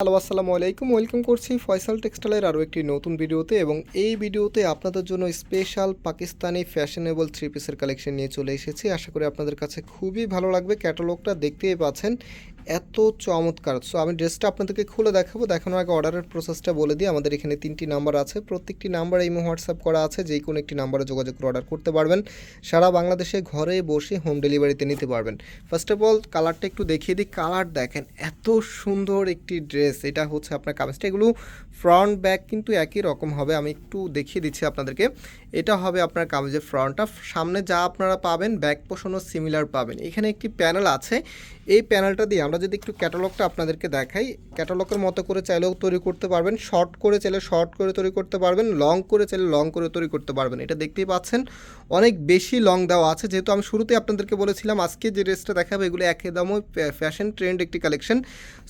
Hello, আসসালামু আলাইকুম। Welcome করছি ফয়সাল টেক্সটাইলের আরও একটি নতুন ভিডিওতে এবং এই ভিডিওতে আপনাদের জন্য স্পেশাল পাকিস্তানি ফ্যাশনেবল থ্রি পিসের কালেকশন নিয়ে চলে এসেছি। আশা করি আপনাদের কাছে খুবই ভালো লাগবে। ক্যাটালগটা দেখতেই পাচ্ছেন। এত চমৎকার। সো আমি ড্রেসটা আপনাদেরকে খুলে দেখাবো। দেখানোর আগে অর্ডারের প্রসেসটা বলে দিই। আমাদের এখানে তিনটি নাম্বার আছে। প্রত্যেকটি নাম্বার এই হোয়াটসঅ্যাপ করা আছে। যে কোনো একটি নাম্বারে যোগাযোগ করে অর্ডার করতে পারবেন। সারা বাংলাদেশে ঘরে বসে হোম ডেলিভারিতে নিতে পারবেন। ফার্স্ট অফ অল কালারটা একটু দেখিয়ে দিই। কালার দেখেন, এত সুন্দর একটি ড্রেস এটা হচ্ছে আপনার কামিজটা। এগুলো ফ্রন্ট ব্যাক কিন্তু একই রকম হবে। আমি একটু দেখিয়ে দিচ্ছি আপনাদেরকে। এটা হবে আপনার কামিজের ফ্রন্টটা সামনে যা আপনারা পাবেন ব্যাক পোষণও সিমিলার পাবেন। এখানে একটি প্যানেল আছে। এই প্যানেলটা দিয়ে আমরা যদি একটু ক্যাটালগটা আপনাদেরকে দেখাই ক্যাটালগের মতো করে চাইলেও তৈরি করতে পারবেন। শর্ট করে চাইলে শর্ট করে তৈরি করতে পারবেন লং করে চাইলে লং করে তৈরি করতে পারবেন। এটা দেখতেই পাচ্ছেন, অনেক বেশি লং দেওয়া আছে। যেহেতু আমি শুরুতে আপনাদেরকে বলেছিলাম, আজকে যে ড্রেসটা দেখাবো, এগুলো একদমই ফ্যাশন ট্রেন্ড একটি কালেকশন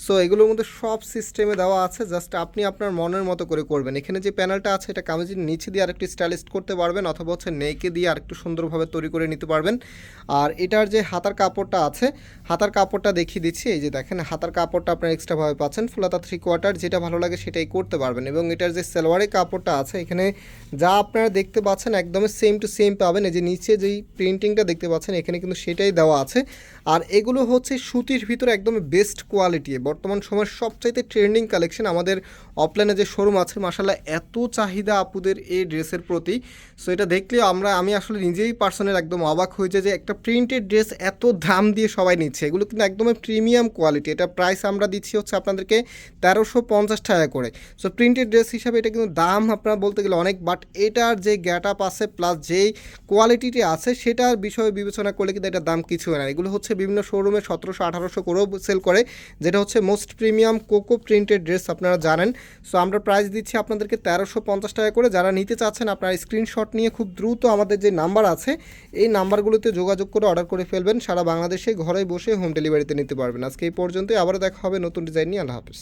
সো এগুলোর মধ্যে সব সিস্টেমে দেওয়া আছে। জাস্ট আপনি আপনার মনের মতো করে করবেন। এখানে যে প্যানেলটা আছে, এটা কামিজের নিচে দিয়ে আরেকটি স্টাইলিস্ট করতে পারবেন, অথবা হচ্ছে নেকে দিয়ে আরেকটু সুন্দরভাবে তৈরি করে নিতে পারবেন। আর এটার যে হাতার কাপড়টা আছে, হাতার কাপড়টা দেখিয়ে দিচ্ছি এই যে দেখেন, হাতার কাপড়টা আপনার এক্সট্রাভাবে পাচ্ছেন ফুলাতা থ্রি কোয়ার্টার যেটা ভালো লাগে সেটাই করতে পারবেন এবং এটার যে সালোয়ারের কাপড়টা আছে, এখানে যা আপনারা দেখতে পাচ্ছেন একদমই সেম টু সেম পাবেন। এই যে নিচে যেই প্রিন্টিংটা দেখতে পাচ্ছেন, এখানে কিন্তু সেটাই দেওয়া আছে। আর এগুলো হচ্ছে সুতির ভিতরে একদম বেস্ট কোয়ালিটি বর্তমান সময়ের সবচাইতে ট্রেন্ডিং কালেকশন আমাদের অফলাইনে যে শোরুম আছে মাসাল্লাহ এত চাহিদা আপুদের এই ড্রেসের প্রতি। সো এটা দেখলে আমরা, আমি আসলে নিজেই পার্সোনাল একদম অবাক হয়েছে যে একটা প্রিন্টেড ড্রেস এত দাম দিয়ে সবাই নিচ্ছে। এগুলো কিন্তু একদমই প্রিমিয়াম কোয়ালিটি এটা প্রাইস আমরা দিচ্ছি হচ্ছে আপনাদেরকে তেরোশো পঞ্চাশ টাকা করে। সো প্রিন্টেড ড্রেস হিসাবে এটা কিন্তু দাম আপনারা বলতে গেলে অনেক বাট এটার যে গ্যাট আপ আছে প্লাস যেই কোয়ালিটিটি আছে সেটার বিষয়ে বিবেচনা করলে কিন্তু এটার দাম কিছু না। এগুলো হচ্ছে বিভিন্ন শোরুমে সতেরোশো, আঠারোশো করেও সেল করে, যেটা হচ্ছে most premium coco printed dress আপনারা জানেন। সো আমরা প্রাইস দিচ্ছি আপনাদেরকে তেরোশো পঞ্চাশ টাকা করে। যারা নিতে চাচ্ছেন আপনারা স্ক্রিনশট নিয়ে খুব দ্রুত আমাদের যে নাম্বার আছে, এই নাম্বারগুলোতে যোগাযোগ করে অর্ডার করে ফেলবেন। সারা বাংলাদেশে ঘরে বসে হোম ডেলিভারিতে নিতে পারবেন। আজকে এই পর্যন্তই আবারও দেখা হবে নতুন ডিজাইন নিয়ে। আল্লাহ হাফিজ।